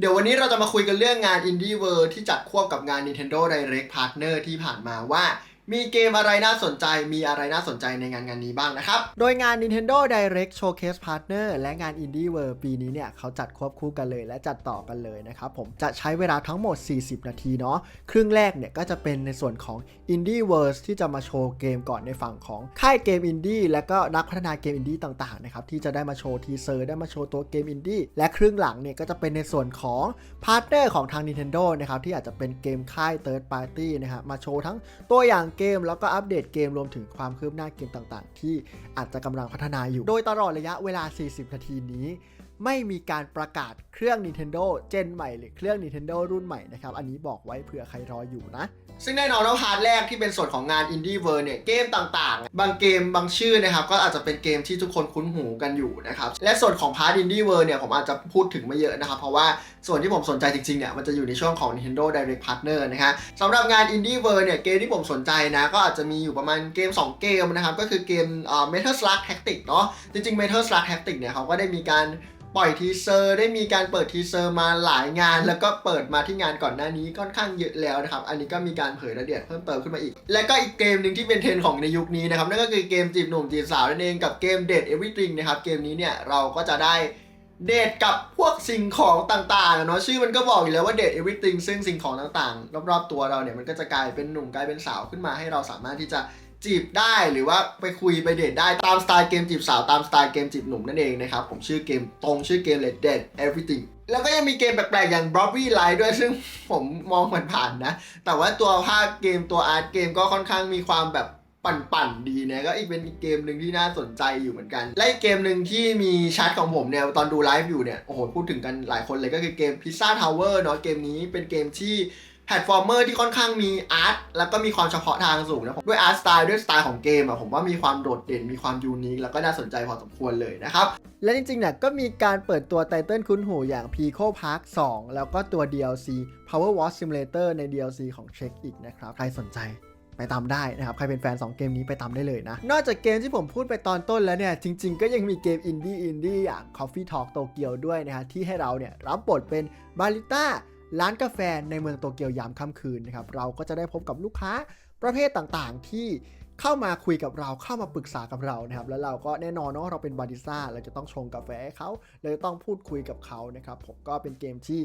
เดี๋ยววันนี้เราจะมาคุยกันเรื่องงาน Indie World ที่จัดควบกับงาน Nintendo Direct Partner ที่ผ่านมาว่า มีเกมอะไรน่าสนใจ มีอะไรน่าสนใจในงานงานนี้บ้างนะครับ โดยงาน Nintendo Direct Showcase Partner และงาน Indie World ปีนี้เนี่ยเขาจัดควบคู่กันเลยและจัดต่อกันเลยนะครับผมจะใช้เวลาทั้งหมด 40 นาทีเนาะครึ่งแรกเนี่ยก็จะเป็นในส่วนของ Indie World ที่จะมาโชว์เกมก่อนในฝั่งของค่ายเกมอินดี้และก็นักพัฒนาเกมอินดี้ต่างๆนะครับที่จะได้มาโชว์ทีเซอร์ได้มาโชว์ตัวเกมอินดี้และครึ่งหลังเนี่ยก็จะเป็นในส่วนของพาร์ทเนอร์ของทาง Nintendo นะครับที่อาจจะเป็นเกมค่าย Third Party นะครับมาโชว์ทั้งตัวอย่างเกม แล้วก็อัปเดตเกมรวมถึงความคืบหน้าเกมต่างๆ ที่อาจจะกำลังพัฒนาอยู่ โดยตลอดระยะเวลา 40 นาทีนี้ ไม่มีการประกาศเครื่อง Nintendo เจนใหม่หรือเครื่อง Nintendo รุ่นใหม่นะครับ อันนี้บอกไว้เผื่อใครรออยู่นะ ซึ่งแน่นอนว่าพาร์ทแรกที่เป็นส่วนของงาน Indie World เนี่ย เกมต่างๆ บางเกมบางชื่อนะครับ ก็อาจจะเป็นเกมที่ทุกคนคุ้นหูกันอยู่นะครับ และส่วนของพาร์ท Indie World เนี่ย ผมอาจจะพูดถึงไม่เยอะนะครับ เพราะว่าส่วนที่ผมสนใจจริงๆเนี่ยมันจะอยู่ในช่วงของ Nintendo Direct Partner นะฮะสำหรับงาน Indie World เนี่ยเกมที่ผมสนใจนะ ก็อาจจะมีอยู่ประมาณเกม 2 เกมนะครับ ก็คือเกมเอ่อ Metal Slug Tactics เนาะจริงๆ Metal Slug Tactics เนี่ยเขาก็ได้มีการปล่อยทีเซอร์ได้มีการเปิดทีเซอร์มาหลายงาน แล้วก็เปิดมาที่งานก่อนหน้านี้ค่อนข้างเยอะแล้วนะครับ อันนี้ก็มีการเผยรายละเอียดเพิ่มเติมขึ้นมาอีก และก็อีกเกมหนึ่งที่เป็นเทรนของในยุคนี้นะครับนั่นก็คือเกมจีบหนุ่มจีบสาวนั่นเองกับเกมเดทเอวิ r ริงนะครับเกมนี้เนี่ยเราก็จะได้เดทกับพวกสิ่งของต่างๆเนาะชื่อมันก็บอกอยู่แล้วว่าเดทเอวิ r ริงซึ่งสิ่งของต่างๆ รอบๆตัวเราเนี่ยมันก็จะกลายเป็นหนุ่มกลายเป็นสาวขึ้นมาให้เราสามารถที่จะ จีบได้หรือว่าไปคุยไปเดทได้ตามสไตล์เกมจีบสาวตามสไตล์เกมจีบหนุ่มนั่นเองนะครับ ผมชื่อเกมตรงชื่อเกม Red Dead Everything แล้วก็ยังมีเกมแปลกๆอย่าง b r o b b y Light ด้วยซึ่งผมมองผ่านๆนะ แต่ว่าตัวภาพเกมตัวอาร์ตเกมก็ค่อนข้างมีความแบบปั่นๆดีนะก็อีกเป็นอีกเกมหนึ่งที่น่าสนใจอยู่เหมือนกัน และอีกเกมหนึ่งที่มีแชทของผมเนี่ยตอนดูไลฟ์อยู่เนี่ยโอ้โหพูดถึงกันหลายคนเลยก็คือเกม Pizza Tower เนาะเกมนี้เป็นเกมที่ พลตฟอร์มเมอร์ที่ค่อนข้างมีอาร์ตแล้วก็มีความเฉพาะทางสูงนะด้วยอาร์ตสไตล์ด้วยสไตล์ของเกมอะผมว่ามีความโดดเด่นมีความยูนิคแล้วก็น่าสนใจพอสมควรเลยนะครับ และจริงๆเนี่ยก็มีการเปิดตัวไตเติลคุ้นหูอย่าง Pico Park 2 แล้วก็ตัว DLC Power Wash Simulator ใน DLC ของ Check อีกนะครับ ใครสนใจไปตามได้นะครับ ใครเป็นแฟน 2 เกมนี้ไปตามได้เลยนะ นอกจากเกมที่ผมพูดไปตอนต้นแล้วเนี่ย จริงๆ ก็ยังมีเกมอินดี้อินดี้อย่าง Coffee Talk Tokyo ด้วยนะฮะที่ให้เราเนี่ยรับบทเป็นบาริต้า ร้านกาแฟในเมืองโตเกียวยามค่ำคืนนะครับเราก็จะได้พบกับลูกค้าประเภทต่างๆ ที่เข้ามาคุยกับเราเข้ามาปรึกษากับเรานะครับแล้วเราก็แน่นอนเนาะเราเป็นบาริสต้าเราจะต้องชงกาแฟให้เขาเราจะต้องพูดคุยกับเขานะครับผมก็เป็นเกมที่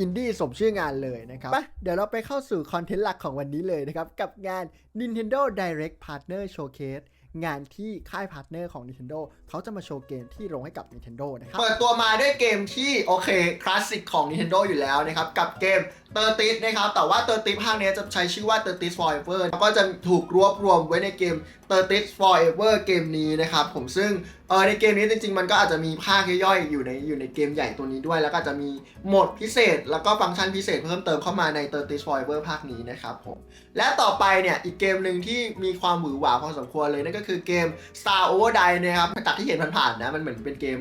อินดี้สมชื่องานเลยนะครับไปเดี๋ยวเราไปเข้าสู่คอนเทนต์หลักของวันนี้เลยนะครับกับงาน Nintendo Direct Partner Showcase งานที่ค่ายพาร์ทเนอร์ของ Nintendo เขาจะมาโชว์เกมที่ลงให้กับ Nintendo นะครับ เปิดตัวมาด้วยเกมที่โอเคคลาสสิกของ Nintendo อยู่แล้วนะครับ กับเกมเตอร์ติสนะครับ แต่ว่าเตอร์ติสภาคนี้จะใช้ชื่อว่าเตอร์ติสฟอร์เอเวอร์แล้วก็จะถูกรวบรวมไว้ในเกมเตอร์ติสฟอร์เอเวอร์เกมนี้นะครับผมซึ่ง เออในเกมนี้จริงๆ มันก็อาจจะมีภาคย่อยๆ อยู่ในอยู่ในเกมใหญ่ตัวนี้ด้วย แล้วก็จะมีโหมดพิเศษ แล้วก็ฟังก์ชันพิเศษเพิ่มเติมเข้ามาใน t 30 Forever ภาคนี้นะครับผม และต่อไปเนี่ย อีกเกมหนึ่งที่มีความหวือหวาพอสมควรเลยนั่นก็คือเกม Star Overdrive นะครับจากที่เห็นผ่านๆนะ มันเหมือนเป็นเกม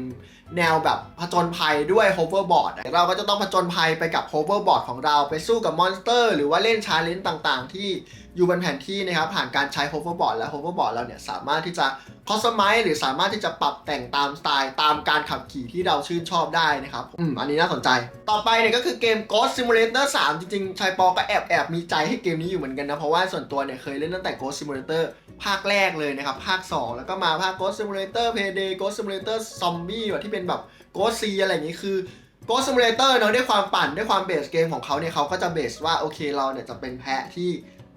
แนวแบบผจญภัยด้วย hoverboard เราก็จะต้องผจญภัยไปกับ hoverboard ของเราไปสู้กับมอนสเตอร์ หรือว่าเล่นชาเลนจ์ต่างๆ ที่อยู่บนแผนที่นะครับผ่านการใช้ hoverboard และ hoverboard เราเนี่ยสามารถที่จะ customize หรือสามารถที่จะปรับแต่งตามสไตล์ตามการขับขี่ที่เราชื่นชอบได้นะครับอืมอันนี้น่าสนใจ ต่อไปเนี่ยก็คือเกม Ghost Simulator 3 จริงๆชายปอก็แอบแอบมีใจให้เกมนี้อยู่เหมือนกันนะ เพราะว่าส่วนตัวเนี่ยเคยเล่นตั้งแต่ Ghost Simulator ภาคแรกเลยนะครับ ภาค 2 แล้วก็มาภาค Ghost Simulator Payday Ghost Simulator Zombie แบบที่เป็นแบบ Ghost C อะไรอย่างนี้คือ Ghost Simulator เนาะด้วยความปั่นด้วยความเบสเกมของเขาเนี่ยเขาก็จะเบสว่าโอเคเราเนี่ยจะเป็นแพะที่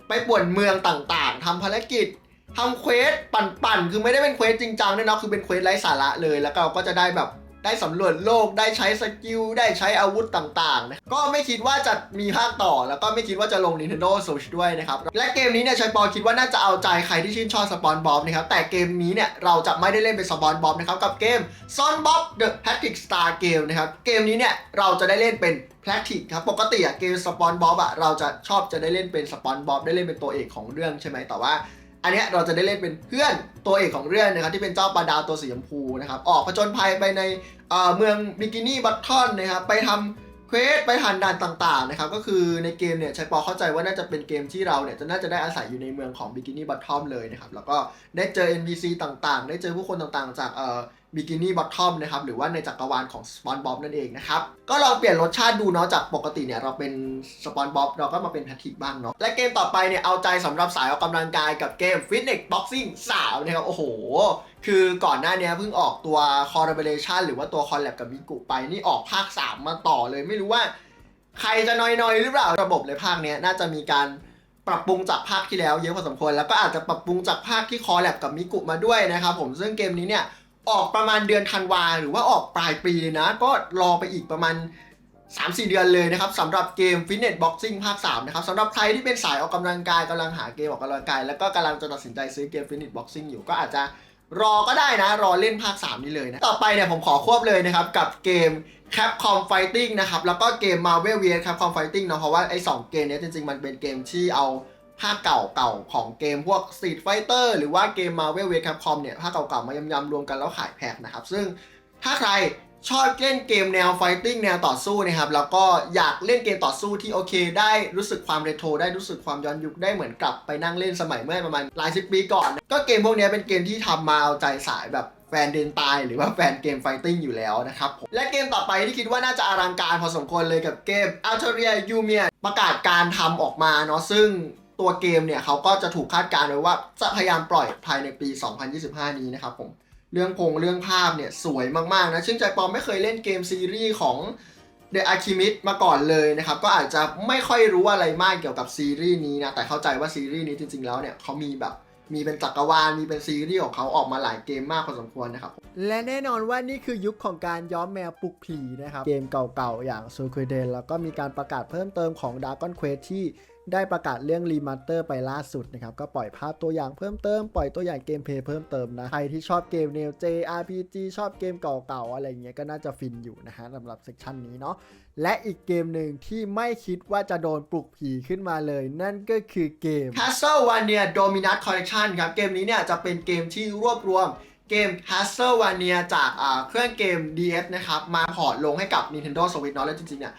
ไปป่วนเมืองต่างๆทำภารกิจ ทำเควสปั่นๆ คือไม่ได้เป็นเควสจริงจังด้วยเนาะคือเป็นเควสไร้สาระเลย แล้วเราก็จะได้แบบได้สำรวจโลกได้ใช้สกิลได้ใช้อาวุธต่างๆนะก็ไม่คิดว่าจะมีภาคต่อ แล้วก็ไม่คิดว่าจะลง Nintendo Switch ด้วยนะครับ และเกมนี้เนี่ยชัยปอคิดว่าน่าจะเอาใจใครที่ชื่นชอบสปอนบอบนะครับ แต่เกมนี้เนี่ยเราจะไม่ได้เล่นเป็นสปอนบอบนะครับ กับเกม Son Bob The Patrick Star Game นะครับ เกมนี้เนี่ยเราจะได้เล่นเป็นแพลติกครับปกติอะเกมสปอนบอบอะเราจะชอบจะได้เล่นเป็นสปอนบอบได้เล่นเป็นตัวเอกของเรื่องใช่ไหมแต่ว่า อันเนี้ยเราจะได้เล่นเป็นเพื่อนตัวเอกของเรื่องนะครับที่เป็นเจ้าปลาดาวตัวสีชมพูนะครับออกผจญภัยไปในเมืองบิกินี่บัตทอนนะครับไปทำเควสไปผ่านด่านต่างๆนะครับก็คือในเกมเนี่ยชัยปอเข้าใจว่าน่าจะเป็นเกมที่เราเนี่ยจะน่าจะได้อาศัยอยู่ในเมืองของบิกินี่บัตทอมเลยนะครับแล้วก็ได้เจอ NPC ต่างๆ ได้เจอผู้คนต่างๆ จากเอ่อ Bikini Bottom นะครับหรือว่าในจักรวาลของ SpongeBob นั่นเองนะครับ ก็ลองเปลี่ยนรสชาติดูเนาะจากปกติเนี่ยเราเป็น SpongeBob เราก็มาเป็นแพทริกบ้างเนาะและเกมต่อไปเนี่ยเอาใจสำหรับสายออกกำลังกายกับเกม Fitness Boxing 3นะครับโอ้โห คือก่อนหน้านี้เพิ่งออกตัว Collaboration หรือว่าตัว Collab กับมิกุไปนี่ออกภาค 3 มาต่อเลยไม่รู้ว่า ใครจะนอยๆหรือเปล่าระบบในภาคเนี้ยน่าจะมีการปรับปรุงจากภาคที่แล้วเยอะพอสมควรแล้วก็อาจจะปรับปรุงจากภาคที่คอแลบกับมิกุมาด้วยนะครับผมซึ่งเกมนี้เนี่ย ออกประมาณเดือนธันวาหรือว่าออกปลายปีนะ ก็รอไปอีกประมาณ 3-4 เดือนเลยนะครับสำหรับเกม Fitness Boxing ภาค 3 นะครับสำหรับใครที่เป็นสายออกกำลังกายกำลังหาเกมออกกำลังกาย แล้วก็กำลังจะตัดสินใจซื้อเกม Fitness Boxing อยู่ก็อาจจะรอก็ได้นะ รอเล่นภาค 3 นี้เลยนะ ต่อไปเนี่ยผมขอควบเลยนะครับ กับเกม Capcom Fighting นะครับ แล้วก็เกม Marvel vs Capcom Fighting เนาะเพราะว่าไอ้สองเกมนี้จริงๆ มันเป็นเกมที่เอา ภาคเก่าๆของเกมพวก Street Fighter หรือว่าเกม Marvel vs Capcom เนี่ยภาคเก่าๆมายำๆรวมกันแล้วขายแพ็คนะครับ ซึ่งถ้าใครชอบเล่นเกมแนว Fighting แนวต่อสู้นะครับแล้วก็อยากเล่นเกมต่อสู้ที่โอเค ได้รู้สึกความเรโทรได้รู้สึกความย้อนยุคได้เหมือนกลับไปนั่งเล่นสมัยเมื่อประมาณหลายสิบปีก่อน ก็เกมพวกนี้เป็นเกมที่ทำมาเอาใจสายแบบแฟนเดนตายหรือว่าแฟนเกมไฟติ้งอยู่แล้วนะครับผมและเกมต่อไปที่คิดว่าน่าจะอลังการพอสมควรเลยกับเกม a l t e r i a u m i a ประกาศการทำออกมาเนาะซึ่ง ตัวเกมเนี่ยเขาก็จะถูกคาดการณ์ไว้ว่าจะพยายามปล่อยภายในปี 2025 นี้นะครับผมเรื่องพงเรื่องภาพเนี่ยสวยมากๆนะซึ่งใจปอมไม่เคยเล่นเกมซีรีส์ของ The Alchemist มาก่อนเลยนะครับ ก็อาจจะไม่ค่อยรู้อะไรมากเกี่ยวกับซีรีส์นี้นะ แต่เข้าใจว่าซีรีส์นี้จริงๆแล้วเนี่ยเขามีแบบมีเป็นจักรวาลมีเป็นซีรีส์ของเขาออกมาหลายเกมมากพอสมควรนะครับ และแน่นอนว่านี่คือยุคของการย้อมแมวปลุกผีนะครับ เกมเก่าๆ อย่างซูคุเดนแล้วก็มีการประกาศเพิ่มเติมของ Dragon Quest ที่ได้ประกาศเรื่องรีมาสเตอร์ไปล่าสุดนะครับก็ปล่อยภาพตัวอย่างเพิ่มเติมปล่อยตัวอย่างเกมเพลย์เพิ่มเติมนะใครที่ชอบเกมแนว JRPG ชอบเกมเก่าๆอะไรเงี้ยก็น่าจะฟินอยู่นะฮะสำหรับเซกชันนี้เนาะและอีกเกมหนึ่งที่ไม่คิดว่าจะโดนปลุกผีขึ้นมาเลย นั่นก็คือเกม Castlevania Dominant Collection ครับเกมนี้เนี่ยจะเป็นเกมที่รวบรวมเกม Castlevania จากเครื่องเกม DS นะครับมาพอร์ตลงให้กับ Nintendo Switch เนาะแล้วจริงๆเนี่ย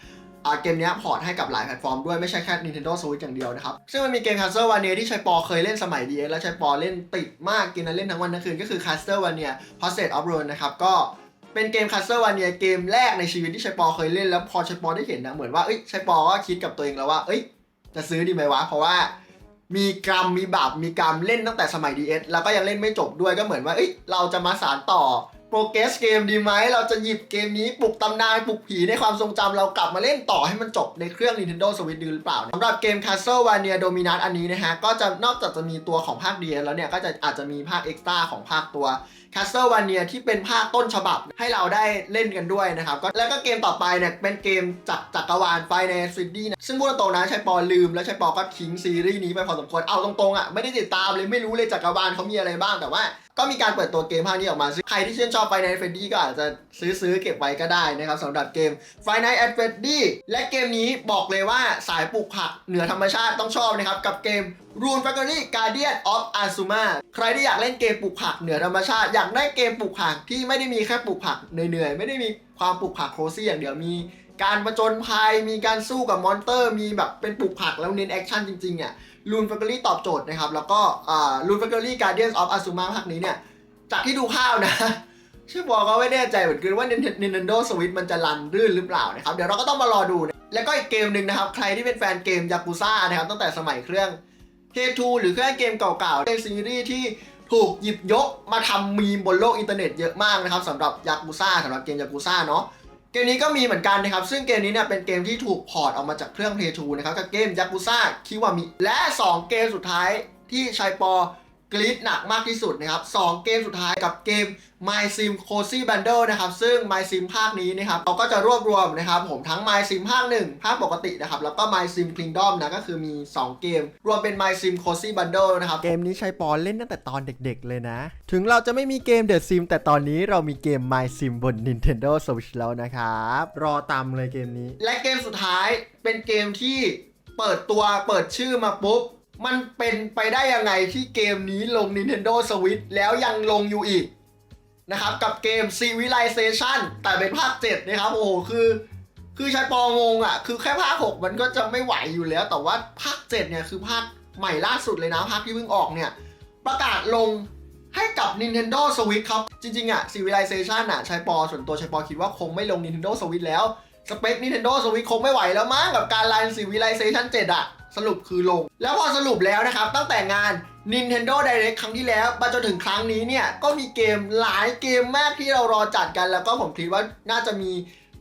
เกมนี้พอร์ตให้กับหลายแพลตฟอร์มด้วยไม่ใช่แค่ Nintendo Switch อย่างเดียวนะครับ ซึ่งมันมีเกม Castlevania ที่ชัยปอเคยเล่นสมัย DS แล้วชัยปอเล่นติดมากกินนั้นเล่นทั้งวันทั้งคืนก็คือ Castlevania Process of Rune นะครับก็เป็นเกม Castlevania เกมแรกในชีวิตที่ชัยปอเคยเล่นแล้วพอชัยปอได้เห็นนะเหมือนว่าเอ้ยชัยปอก็คิดกับตัวเองแล้วว่า เอ้ย จะซื้อดีไหมวะ เพราะว่ามีกรรมมีบาปมีกรรมเล่นตั้งแต่สมัย DS แล้วก็ยังเล่นไม่จบด้วยก็เหมือนว่าเอ้ยเราจะมาสานต่อ รเกรสเกมดีไหม เราจะหยิบเกมนี้ปลุกตำนานปลุกผีในความทรงจำเรากลับมาเล่นต่อให้มันจบในเครื่อง Nintendo Switch ดีหรือเปล่าสำหรับเกม Castlevania Dominant อันนี้นะฮะ ก็จะนอกจากจะมีตัวของภาค DS แล้วเนี่ย ก็จะอาจจะมีภาคเอ็กซ์ตร้าของภาคตัว Castlevania ที่เป็นภาคต้นฉบับให้เราได้เล่นกันด้วยนะครับก็แล้วก็เกมต่อไปเนี่ยเป็นเกมจากจักรวาล Final Fantasy นะซึ่งพูดตรงๆนะชัยปอลืม แล้วชัยปอก็ทิ้งซีรีส์นี้ไปพอสมควรเอาตรงๆอะไม่ได้ติดตามเลยไม่รู้เลยจักรวาลเขามีอะไรบ้างแต่ว่า ก็มีการเปิดตัวเกมภาคนี้ออกมาซึ่งใครที่ชื่นชอบ Final Fantasy ก็อาจจะซื้อซื้อเก็บไว้ก็ได้นะครับสำหรับเกม Final Fantasy และเกมนี้บอกเลยว่าสายปลูกผักเหนือธรรมชาติต้องชอบนะครับ กับเกม Rune Factory Guardian of Azuma ใครที่อยากเล่นเกมปลูกผักเหนือธรรมชาติ อยากได้เกมปลูกผักที่ไม่ได้มีแค่ปลูกผักเหนื่อยๆไม่ได้มีความปลูกผักโคซี่อย่างเดียวมี การประจนภัยมีการสู้กับมอนเตอร์ มีแบบเป็นปลูกผักแล้วเน้นแอคชั่นจริงๆเนี่ย Rune Factory ตอบโจทย์นะครับ แล้วก็อ่า Rune Factory Guardians of Azuma ภาคนี้เนี่ยจากที่ดูข้าวนะชื่อบอกก็ไม่แน่ใจเหมือนกันว่า Nintendo Switch มันจะรันรื่นหรือเปล่านะครับ เดี๋ยวเราก็ต้องมารอดูนะแล้วก็อีกเกมหนึ่งนะครับ ใครที่เป็นแฟนเกมยากุซ่านะครับ ตั้งแต่สมัยเครื่อง K2 หรือเครื่องเกมเก่าๆเป็นซีรีส์ที่ถูกหยิบยกมาทำมีมบนโลกอินเทอร์เน็ตเยอะมากนะครับสำหรับยากุซ่าสำหรับเกมยากุซ่าเนาะ เกมนี้ก็มีเหมือนกันนะครับ ซึ่งเกมนี้เนี่ยเป็นเกมที่ถูกพอร์ตออกมาจากเครื่อง Play 2 นะครับกับเกมยากุซ่าคิวามิและ 2 เกมสุดท้ายที่ชายปอ กรีดหนักมากที่สุดนะครับ2เกมสุดท้ายกับเกม My Sim Cozy Bundle นะครับ ซึ่ง My Sim ภาคนี้นะครับเราก็จะรวบรวมนะครับ ผมทั้ง My Sim ภาค 1 ภาคปกตินะครับ แล้วก็ My Sim Kingdom นะ ก็คือมี 2 เกม รวมเป็น My Sim Cozy Bundle นะครับ เกมนี้ชัยปอเล่นตั้งแต่ตอนเด็กๆเลยนะ ถึงเราจะไม่มีเกม The Sim แต่ตอนนี้เรามีเกม My Sim บน Nintendo Switch แล้วนะครับ รอตามเลยเกมนี้ และเกมสุดท้ายเป็นเกมที่เปิดตัวเปิดชื่อมาปุ๊บ มันเป็นไปได้ยังไงที่เกมนี้ลง Nintendo Switch แล้วยังลงอยู่อีกนะครับ กับเกม Civilization แต่เป็นภาค 7 นะครับ โอ้โห คือ คือชายปองงอะ คือแค่ภาค 6 มันก็จะไม่ไหวอยู่แล้ว แต่ว่าภาค 7 เนี่ย คือภาคใหม่ล่าสุดเลยนะ ภาคที่เพิ่งออกเนี่ย ประกาศลงให้กับ Nintendo Switch ครับ จริง ๆอะ Civilization อะชัยปอส่วนตัวชัยปอคิดว่าคงไม่ลง Nintendo Switch แล้วสเปค Nintendo Switch คงไม่ไหวแล้วมั้งกับการรัน Civilization 7อะ สรุปคือลง แล้วพอสรุปแล้วนะครับ ตั้งแต่งาน Nintendo Direct ครั้งที่แล้วมาจนถึงครั้งนี้เนี่ย ก็มีเกมหลายเกมมากที่เรารอจัดกัน แล้วก็ผมคิดว่าน่าจะมี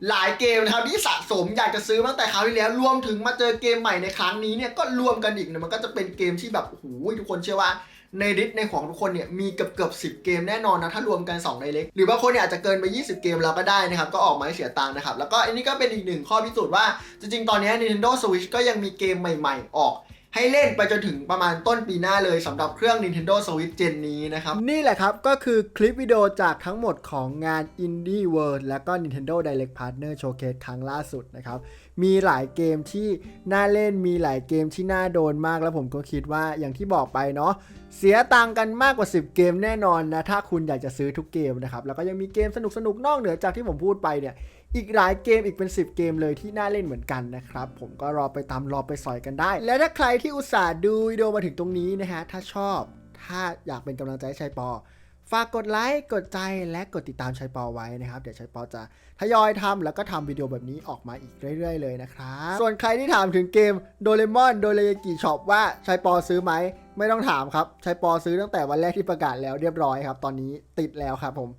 หลายเกมนะครับที่สะสมอยากจะซื้อตั้งแต่คราวที่แล้วรวมถึงมาเจอเกมใหม่ในครั้งนี้เนี่ยก็รวมกันอีกเนี่ยมันก็จะเป็นเกมที่แบบโอ้โหทุกคนเชื่อว่า ในลิสต์ในของทุกคนเนี่ยมีเกือบเกือบสิเกมแน่นอนนะถ้ารวมกัน2ในเล็กหรือบางคนเนี่ยอาจจะเกินไป 20 เกมแล้วก็ได้นะครับก็ออกมาให้เสียตังค์นะครับแล้วก็อันนี้ก็เป็นอีกหนึ่งข้อพิสูจน์ว่าจริงๆตอนนี้ Nintendo Switch ก็ยังมีเกมใหม่ ๆ ออก ให้เล่นไปจนถึงประมาณต้นปีหน้าเลยสำหรับเครื่อง Nintendo Switch Gen นี้นะครับ นี่แหละครับก็คือคลิปวิดีโอจากทั้งหมดของงาน Indie World และก็ Nintendo Direct Partner Showcase ครั้งล่าสุดนะครับ มีหลายเกมที่น่าเล่นมีหลายเกมที่น่าโดนมากแล้วผมก็คิดว่าอย่างที่บอกไปเนาะเสียตังกันมากกว่า 10 เกมแน่นอนนะถ้าคุณอยากจะซื้อทุกเกมนะครับแล้วก็ยังมีเกมสนุกๆนอกเหนือจากที่ผมพูดไปเนี่ย อีกหลายเกมอีกเป็น 10 เกมเลยที่น่าเล่นเหมือนกันนะครับ ผมก็รอไปตามรอไปสอยกันได้ และถ้าใครที่อุตส่าห์ดูวิดีโอมาถึงตรงนี้นะฮะ ถ้าชอบ ถ้าอยากเป็นกำลังใจให้ชัยปอ ฝากกดไลค์ กดใจ และกดติดตามชัยปอไว้นะครับ เดี๋ยวชัยปอจะทยอยทำแล้วก็ทำวิดีโอแบบนี้ออกมาอีกเรื่อย ๆ เลยนะครับ ส่วนใครที่ถามถึงเกมโดเรมอนโดเรยากิช็อปว่าชัยปอซื้อไหม ไม่ต้องถามครับชัยปอซื้อตั้งแต่วันแรกที่ประกาศแล้วเรียบร้อยครับ ตอนนี้ติดแล้วครับผม